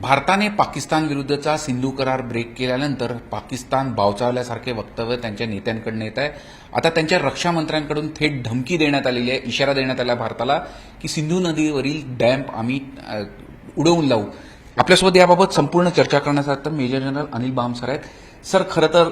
भारताने पाकिस्तान विरुद्धचा सिंधू करार ब्रेक केल्यानंतर पाकिस्तान बावचावल्यासारखे वक्तव्य त्यांच्या नेत्यांकडून येत आहे. आता त्यांच्या रक्षा मंत्र्यांकडून थेट धमकी देण्यात आलेली आहे. इशारा देण्यात आला भारताला की सिंधू नदीवरील डॅम्प आम्ही उडवून लावू. आपल्यासोबत याबाबत संपूर्ण चर्चा करण्यासाठी मेजर जनरल अनिल बामसर आहेत. सर खरं तर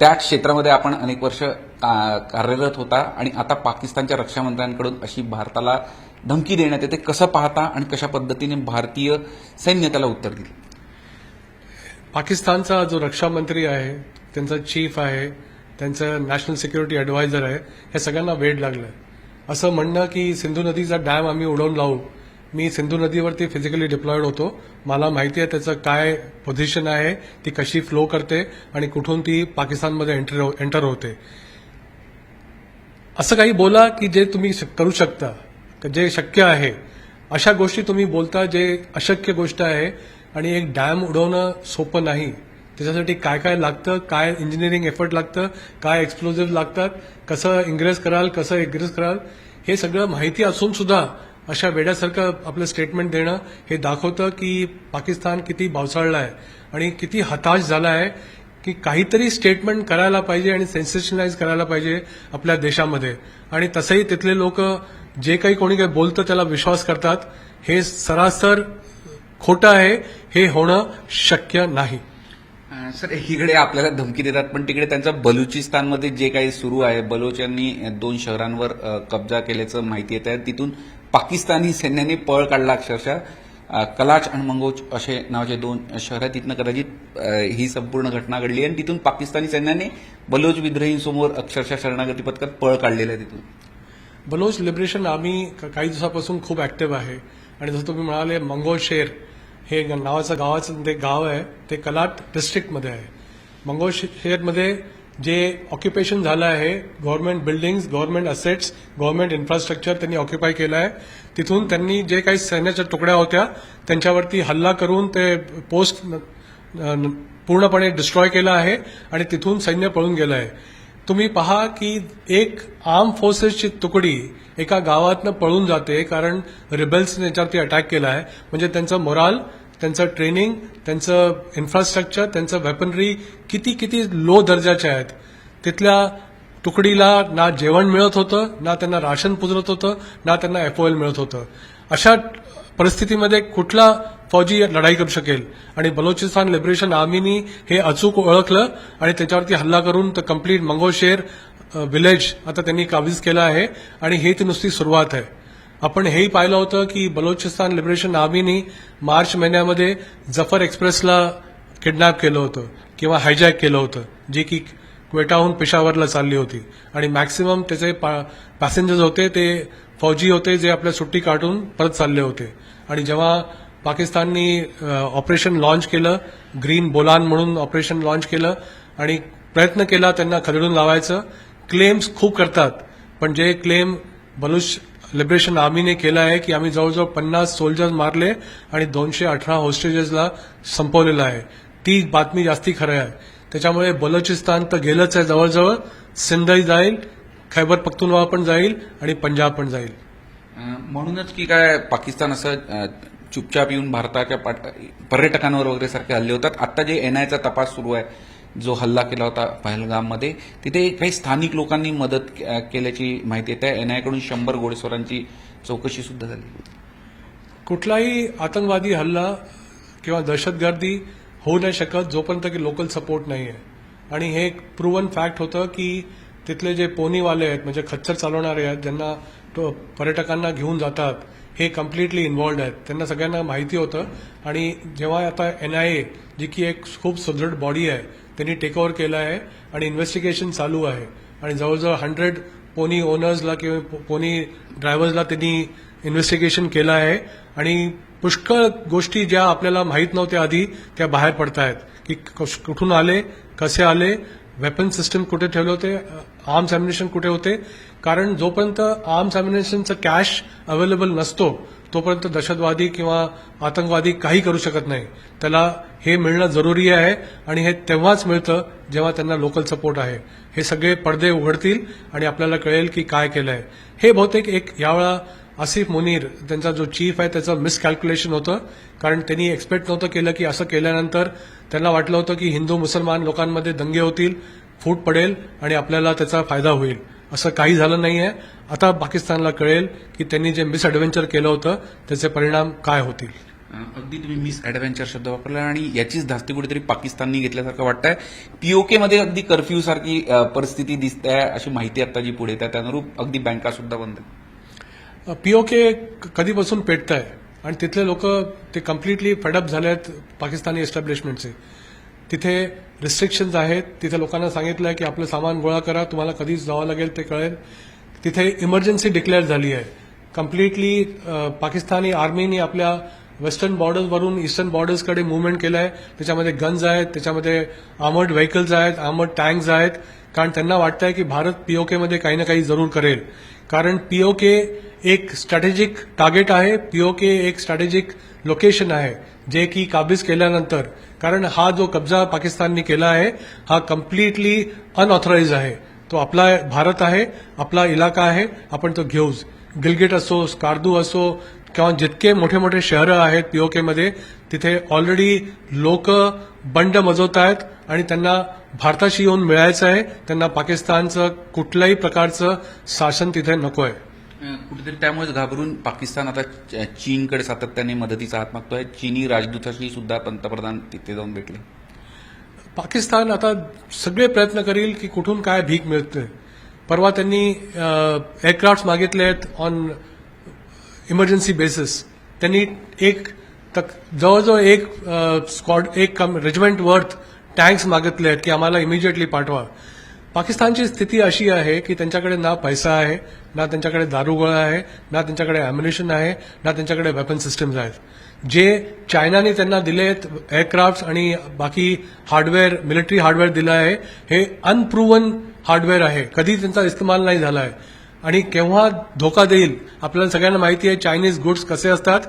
त्या क्षेत्रामध्ये आपण अनेक वर्ष का- कार्यरत होता आणि आता पाकिस्तानच्या रक्षामंत्र्यांकडून अशी भारताला धमकी देण्यात येते. कसं पाहता आणि कशा पद्धतीने भारतीय सैन्य त्याला उत्तर दिलं पाकिस्तानचा जो रक्षा मंत्री आहे त्यांचा चीफ आहे त्यांचं नॅशनल सिक्युरिटी ॲडवायझर आहे हे सगळ्यांना वेळ लागलं असं म्हणणं की सिंधू नदीचा डॅम आम्ही उडवून लावू. मी सिंधू नदीवरती फिजिकली डिप्लॉईड होतो. मला माहिती आहे त्याचं काय पोझिशन आहे ती कशी फ्लो करते आणि कुठून ती पाकिस्तानमध्ये एंटर एंटर हो, होते. असं काही बोला की जे तुम्ही करू शकता. जे शक्य आहे अशा गोष्टी तुम्ही बोलता जे अशक्य गोष्ट आहे आणि एक डॅम उडवणं सोपं नाही. त्याच्यासाठी काय काय लागतं काय इंजिनिअरिंग एफर्ट लागतं काय एक्सप्लोजिव्ह लागतात कसं इंग्रेस कराल कसं एग्रेस कराल हे सगळं माहिती असून सुद्धा अशा वेड्यासारखं आपलं स्टेटमेंट देणं हे दाखवतं की पाकिस्तान किती भावसाळला आहे आणि किती हताश झाला आहे की काहीतरी स्टेटमेंट करायला पाहिजे आणि सेन्सेशनलाइज करायला पाहिजे आपल्या देशामध्ये. आणि तसंही तिथले लोक जे काही कोणी काही बोलतं त्याला विश्वास करतात हे सरासर खोटं आहे हे होणं शक्य नाही. सर इकडे आपल्याला धमकी देतात पण तिकडे त्यांचा बलुचिस्तानमध्ये जे काही सुरू आहे बलोच यांनी दोन शहरांवर कब्जा केल्याचं माहिती येत आहे. तिथून पाकिस्तानी सैन्याने पळ काढला अक्षरशः. कलाच आणि मंगोच असे नावाचे दोन शहर आहेत. तिथनं कदाचित ही संपूर्ण घटना घडली आहे. आणि तिथून पाकिस्तानी सैन्याने बलोच विद्रोहींसमोर अक्षरशः शरणागती पथकात पळ काढलेलं आहे तिथून. बलोच लिबरेशन आर्मी काही दिवसापासून खूप ऍक्टिव्ह आहे. आणि जसं तुम्ही म्हणाले मंगोल शेर हे नावाचं गावाचं ते गाव आहे ते कलाट डिस्ट्रिक्टमध्ये आहे. मंगोल शेरमध्ये जे ऑक्युपेशन झालं आहे government buildings government assets government infrastructure त्यांनी ऑक्युपाय केलं आहे. तिथून त्यांनी जे काही सैन्याच्या तुकड्या होत्या त्यांच्यावरती हल्ला करून ते पोस्ट पूर्णपणे डिस्ट्रॉय केलं आहे आणि तिथून सैन्य पळून गेलं आहे. तुम्ही पहा की एक आर्म फोर्सेसची तुकडी एका गावातनं पळून जाते कारण रिबेल्सने याच्यावरती अटॅक केला आहे म्हणजे त्यांचं मोराल त्यांचं ट्रेनिंग त्यांचं इन्फ्रास्ट्रक्चर त्यांचं वेपनरी किती किती लो दर्जाच्या आहेत. तिथल्या तुकडीला ना जेवण मिळत होतं ना त्यांना राशन पुजरत होतं ना त्यांना एफओएल मिळत होतं. अशा परिस्थितीमध्ये कुठला फौजी लढाई करू शकेल. आणि बलोचिस्तान लिबरेशन आर्मीनी हे अचूक ओळखलं आणि त्याच्यावरती हल्ला करून तर कंप्लीट मंगोशेर विलेज आता त्यांनी काबीज केलं आहे आणि हे ती नुसती सुरुवात आहे. आपण हेही पाहिलं होतं की बलोचिस्तान लिबरेशन आर्मीनी मार्च महिन्यामध्ये जफर एक्सप्रेसला किडनॅप केलं होतं किंवा हायजॅक केलं होतं जे की क्वेटाहून पेशावरला चालली होती. आणि मॅक्सिमम त्याचे पॅसेंजर्स होते ते फौजी होते जे आपल्या सुट्टी काढून परत चालले होते. आणि जेव्हा पाकिस्ताननी ऑपरेशन लॉन्च केलं ग्रीन बोलान म्हणून ऑपरेशन लॉन्च केलं आणि प्रयत्न केला त्यांना खदडून लावायचं. क्लेम्स खूप करतात पण जे क्लेम बलुच लिबरेशन आर्मीने केलं आहे की आम्ही जवळजवळ पन्नास सोल्जर्स मारले आणि दोनशे अठरा होस्टेजेसला संपवलेलं आहे. ती बातमी जास्ती खरं आहे. त्याच्यामुळे बलोचिस्तान तर गेलंच आहे जवळजवळ. सिंधही जाईल खैबर पख्तुनवा पण जाईल आणि पंजाब पण जाईल. म्हणूनच की काय पाकिस्तान असं चुपचाप येऊन भारताच्या पर्यटकांवर वगैरे सारखे हल्ले होतात. आता जे एनआयचा तपास सुरू आहे जो हल्ला केला होता पहलगाममध्ये तिथे काही स्थानिक लोकांनी मदत केल्याची माहिती येत आहे. एनआयकडून शंभर घोडेस्वारांची चौकशी सुद्धा झाली. कुठलाही आतंकवादी हल्ला किंवा दहशतगर्दी होऊ नाही शकत जोपर्यंत की लोकल सपोर्ट नाही आहे आणि हे एक प्रूवन फॅक्ट होतं की तिथले जे पोनीवाले आहेत म्हणजे खच्चर चालवणारे आहेत ज्यांना तो पर्यटकांना घेऊन जातात हे कम्प्लिटली इन्व्हॉल्ड आहेत. त्यांना सगळ्यांना माहिती होतं. आणि जेव्हा आता एनआयए जी की एक खूप सुदृढ बॉडी आहे त्यांनी टेक ओव्हर केलं आहे आणि इन्व्हेस्टिगेशन चालू आहे. आणि जवळजवळ हंड्रेड पोनी ओनर्सला किंवा पोनी ड्रायव्हर्सला त्यांनी इन्व्हेस्टिगेशन केलं आहे. आणि पुष्कळ गोष्टी ज्या आपल्याला माहीत नव्हत्या आधी त्या बाहेर पडत आहेत की कुठून आले कसे आले वेपन सिस्टम कुठे ठेवले होते? आर्म्स अम्युनेशन कुठे होते? कारण जोपर्यंत आर्म्स अम्युनेशनचं कॅश अवेलेबल नसतो तोपर्यंत दहशतवादी किंवा आतंकवादी काही करू शकत नाही. त्याला हे मिळणं जरुरी आहे आणि हे तेव्हाच मिळतं जेव्हा त्यांना लोकल सपोर्ट आहे. हे सगळे पडदे उघडतील आणि आपल्याला कळेल की काय केलंय. हे बहुतेक एक यावेळा आसिफ मुनीर त्यांचा जो चीफ आहे त्याचं मिसकॅल्क्युलेशन होतं. कारण त्यांनी एक्सपेक्ट नव्हतं केलं की असं केल्यानंतर त्यांना वाटलं होतं की हिंदू मुसलमान लोकांमध्ये दंगे होतील फूट पडेल आणि आपल्याला त्याचा फायदा होईल. असं काही झालं नाही आहे आता पाकिस्तानला कळेल की त्यांनी जे मिसअडव्हेंचर केलं होतं त्याचे परिणाम काय होतील. अगदी तुम्ही मिस ऍडव्हेंचर शब्द वापरला आणि याचीच धास्ती कुठेतरी पाकिस्ताननी घेतल्यासारखं वाटतंय. पीओके मध्ये अगदी कर्फ्यू सारखी परिस्थिती दिसते आहे अशी माहिती आता जी पुढे येते. त्यानुरूप अगदी बँका सुद्धा बंद आहेत. पीओके कधीपासून पेटत आहे आणि तिथले लोक ते कम्प्लिटली फेडअप झाले आहेत पाकिस्तानी एस्टॅब्लिशमेंटचे तिथे रिस्ट्रिक्शन्स आहेत. तिथे लोकांना सांगितलं आहे की आपलं सामान गोळा करा तुम्हाला कधीच जावं लागेल ते कळेल. तिथे इमर्जन्सी डिक्लेअर झाली आहे. कम्प्लिटली पाकिस्तानी आर्मीनी आपल्या वेस्टर्न बॉर्डर्सवरून ईस्टर्न बॉर्डर्सकडे मुवमेंट केलं आहे त्याच्यामध्ये गन्स आहेत त्याच्यामध्ये आर्मर्ड व्हेकल्स आहेत आर्मर्ड टँक्स आहेत. कारण त्यांना वाटतंय की भारत पीओकेमध्ये काही ना काही जरूर करेल. कारण पीओके एक स्ट्रॅटेजिक टार्गेट आहे पीओके एक स्ट्रॅटेजिक लोकेशन आहे जे की काबीज केल्यानंतर. कारण हा जो कब्जा पाकिस्तानने केला आहे हा कम्प्लिटली अनऑथराईज आहे. तो आपला भारत आहे आपला इलाका आहे आपण तो घेऊच. गिलगिट असो स्कार्दू असो किंवा जितके मोठे मोठे शहरं आहेत पीओकेमध्ये तिथे ऑलरेडी लोक बंड मजवत आहेत आणि त्यांना भारताशी येऊन मिळायचं आहे. त्यांना पाकिस्तानचं कुठल्याही प्रकारचं शासन तिथे नको आहे कुठेतरी त्यामुळेच घाबरून पाकिस्तान आता चीनकडे सातत्याने मदतीचा हात मागतोय. चीनी राजदूताशी सुद्धा पंतप्रधान तिथे जाऊन भेटले. पाकिस्तान आता सगळे प्रयत्न करील की कुठून काय भीक मिळते. परवा त्यांनी एअरक्राफ्ट मागितले आहेत ऑन इमर्जन्सी बेसिस त्यांनी एक तक जवळजवळ एक स्क्वॉड एक रेजिमेंट वर्थ टँक्स मागितले आहेत की आम्हाला इमिजिएटली पाठवा पाकिस्तानची स्थिती अशी आहे की त्यांच्याकडे ना पैसा आहे ना त्यांच्याकडे दारुगोळा आहे ना त्यांच्याकडे अम्युनेशन आहे ना त्यांच्याकडे वेपन सिस्टम्स आहेत. जे चायनाने त्यांना दिले आहेत एअरक्राफ्ट आणि बाकी हार्डवेअर मिलिटरी हार्डवेअर दिलं आहे हे अनप्रुव्हन हार्डवेअर आहे. कधी त्यांचा इस्तेमाल नाही झाला आहे. आणि केव्हा धोका देईल आपल्याला सगळ्यांना माहिती आहे चायनीज गुड्स कसे असतात.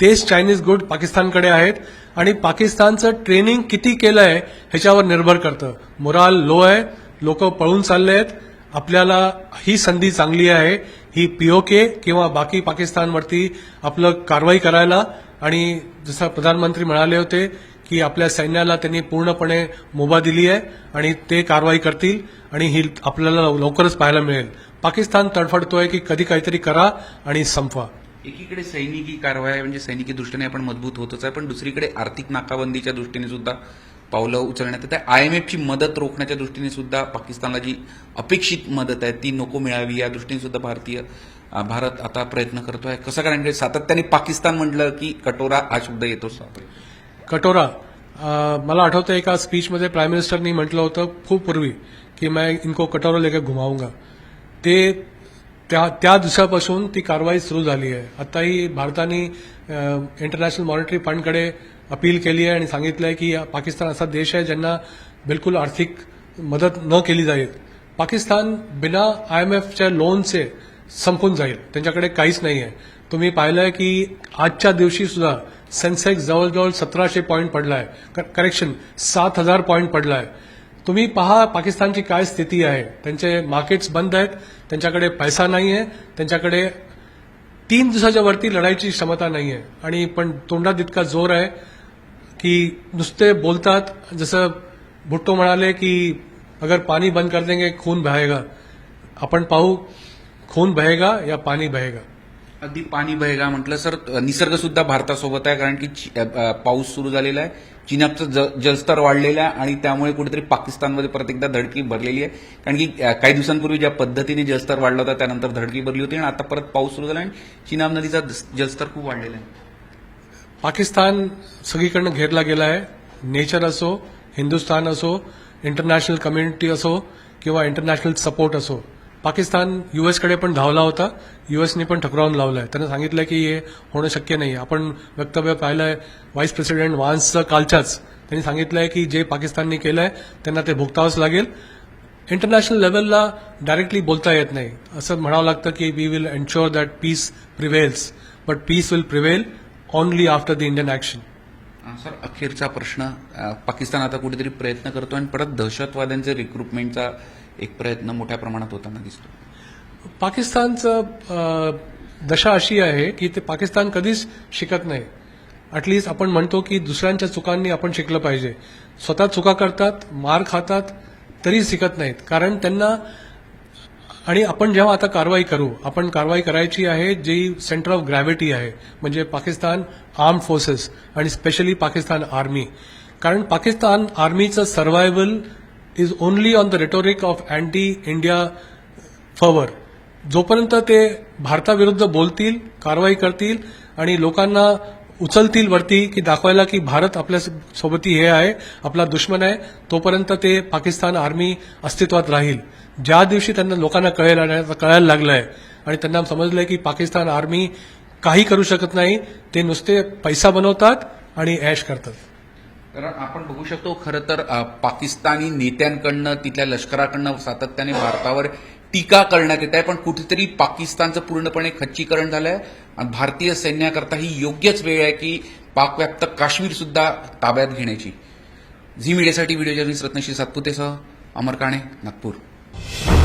तेच चायनीज गुड पाकिस्तानकडे आहेत. आणि पाकिस्तानचं ट्रेनिंग किती केलं आहे ह्याच्यावर निर्भर करतं. मोराल लो आहे. लोक पळून चालले आहेत. आपल्याला ही संधी चांगली आहे. ही पीओके किंवा बाकी पाकिस्तानवरती आपलं कारवाई करायला. आणि जसं प्रधानमंत्री म्हणाले होते की आपल्या सैन्याला त्यांनी पूर्णपणे मुभा दिली आहे आणि ते कारवाई करतील आणि ही आपल्याला लवकरच पाहायला मिळेल. पाकिस्तान तडफडतोय की कधी काहीतरी करा आणि संपवा. एकीकडे सैनिकी कारवाई म्हणजे सैनिकी दृष्टीने आपण मजबूत होतच आहे पण दुसरीकडे आर्थिक नाकाबंदीच्या दृष्टीने सुद्धा पावलं उचलण्यात येत आहे आयएमएफची मदत रोखण्याच्या दृष्टीने सुद्धा पाकिस्तानला जी अपेक्षित मदत आहे ती नको मिळावी या दृष्टीने सुद्धा भारतीय भारत आता प्रयत्न करतोय. कसं कारण सातत्याने पाकिस्तान म्हटलं की कटोरा हा शब्द येतोच. कटोरा मला आठवतं एका स्पीचमध्ये प्राईम मिनिस्टरनी म्हटलं होतं खूप पूर्वी की मैं इनको कटोरा लेकर घुमाऊंगा. ते त्या त्या दिवसापासून ती कारवाई सुरू झाली आहे. आताही भारताने इंटरनॅशनल मॉनिटरी फंडकडे अपील केली आहे आणि सांगितलं आहे की पाकिस्तान असा देश आहे ज्यांना बिलकुल आर्थिक मदत न केली जाईल. पाकिस्तान बिना आय एम एफच्या लोनचे संपून जाईल. त्यांच्याकडे काहीच नाही आहे तुम्ही पाहिलंय की आजच्या दिवशी सुद्धा सेन्सेक्स जवळजवळ सतराशे पॉईंट पडलाय. करेक्शन सात हजार पॉईंट पडलाय. तुम्ही पहा पाकिस्तानची काय स्थिती आहे. त्यांचे मार्केट्स बंद आहेत त्यांच्याकडे पैसा नाही आहे त्यांच्याकडे तीन दिवसाच्या वरती लढायची क्षमता नाही आहे आणि पण तोंडात इतका जोर आहे की नुसते बोलतात जसं भुट्टो म्हणाले की अगर पाणी बंद कर देंगे खून बहेगा आपण पाहू खून बहेगा या पाणी बहेगा अगदी पाणी बहेगा म्हटलं सर निसर्ग सुद्धा भारतासोबत आहे कारण की पाऊस सुरू झालेला आहे. चिनाबचं जलस्तर वाढलेलं आहे आणि त्यामुळे कुठेतरी पाकिस्तानमध्ये परत एकदा धडकी भरलेली आहे. कारण की काही दिवसांपूर्वी ज्या पद्धतीने जलस्तर वाढला होता त्यानंतर धडकी भरली होती आणि आता परत पाऊस सुरू झाला आणि चिनाब नदीचा जलस्तर खूप वाढलेला आहे. पाकिस्तान सगळीकडनं घेरला गेला आहे. नेचर असो हिंदुस्थान असो इंटरनॅशनल कम्युनिटी असो किंवा इंटरनॅशनल सपोर्ट असो पाकिस्तान युएसकडे पण धावला होता. युएसने पण ठकरावून लावलाय. त्यांना सांगितलं की हे होणं शक्य नाही. आपण वक्तव्य पाहिलंय व्हाईस प्रेसिडेंट वान्सचं कालच्याच. त्यांनी सांगितलंय की जे पाकिस्तानने केलंय त्यांना ते भुगतावंच लागेल. इंटरनॅशनल लेवलला डायरेक्टली बोलता येत नाही. असं म्हणावं लागतं की we will ensure that peace prevails but peace will prevail only after the Indian action sir अखेरचा प्रश्न पाकिस्तान आता कुठेतरी प्रयत्न करतो आणि परत दहशतवाद्यांचे रिक्रुटमेंटचा एक प्रयत्न मोठ्या प्रमाणात होताना दिसतो पाकिस्तानचं दशा अशी आहे की ते पाकिस्तान कधीच शिकत नाही. ॲटलिस्ट आपण म्हणतो की दुसऱ्यांच्या चुकांनी आपण शिकलं पाहिजे. स्वतः चुका करतात मार खातात तरी शिकत नाहीत. कारण त्यांना आणि आपण जेव्हा आता कारवाई करू आपण कारवाई करायची आहे जी सेंटर ऑफ ग्रॅव्हिटी आहे म्हणजे पाकिस्तान आर्म फोर्सेस आणि स्पेशली पाकिस्तान आर्मी कारण Pakistan आर्मीचं survival is only on the rhetoric of anti India fervour जोपर्यंत ते भारताविरुद्ध बोलतील कारवाई करतील आणि लोकांना उचलतील वरती की दाखवायला की भारत आपल्या सोबती हे आहे आपला दुश्मन आहे तोपर्यंत ते पाकिस्तान आर्मी अस्तित्वात राहील. ज्या दिवशी त्यांना लोकांना कळेल आणि कळायला लागलंय आणि त्यांना समजलंय की पाकिस्तान आर्मी काही करू शकत नाही ते नुसते पैसा बनवतात आणि ऐश करतात. कारण आपण बघू शकतो खरं तर पाकिस्तानी नेत्यांकडनं तिथल्या लष्कराकडनं सातत्याने भारतावर टीका करण्यात येत आहे पण कुठेतरी पाकिस्तानचं पूर्णपणे खच्चीकरण झालंय. आणि भारतीय सैन्याकरता ही योग्यच वेळ आहे की पाकव्याप्त काश्मीर सुद्धा ताब्यात घेण्याची. झी मीडियासाठी व्हिडिओ जर्नलिस्ट रत्नश्री सातपुतेसह अमर काणे नागपूर. Bye.